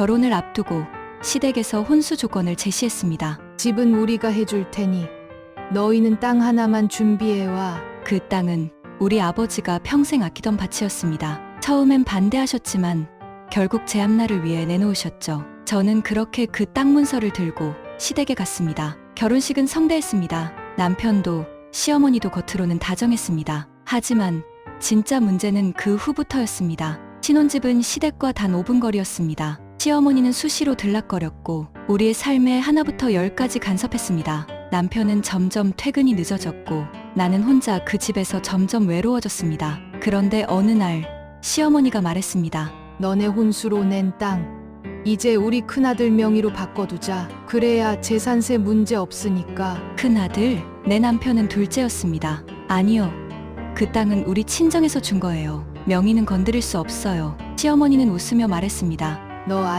결혼을 앞두고 시댁에서 혼수 조건을 제시했습니다. 집은 우리가 해줄 테니 너희는 땅 하나만 준비해와. 그 땅은 우리 아버지가 평생 아끼던 밭이었습니다. 처음엔 반대하셨지만 결국 제 앞날을 위해 내놓으셨죠. 저는 그렇게 그 땅 문서를 들고 시댁에 갔습니다. 결혼식은 성대했습니다. 남편도 시어머니도 겉으로는 다정했습니다. 하지만 진짜 문제는 그 후부터였습니다. 신혼집은 시댁과 단 5분 거리였습니다. 시어머니는 수시로 들락거렸고 우리의 삶에 하나부터 열까지 간섭했습니다. 남편은 점점 퇴근이 늦어졌고 나는 혼자 그 집에서 점점 외로워졌습니다. 그런데 어느 날 시어머니가 말했습니다. 너네 혼수로 낸 땅. 이제 우리 큰아들 명의로 바꿔두자. 그래야 재산세 문제 없으니까. 큰아들, 내 남편은 둘째였습니다. 아니요. 그 땅은 우리 친정에서 준 거예요. 명의는 건드릴 수 없어요. 시어머니는 웃으며 말했습니다. No.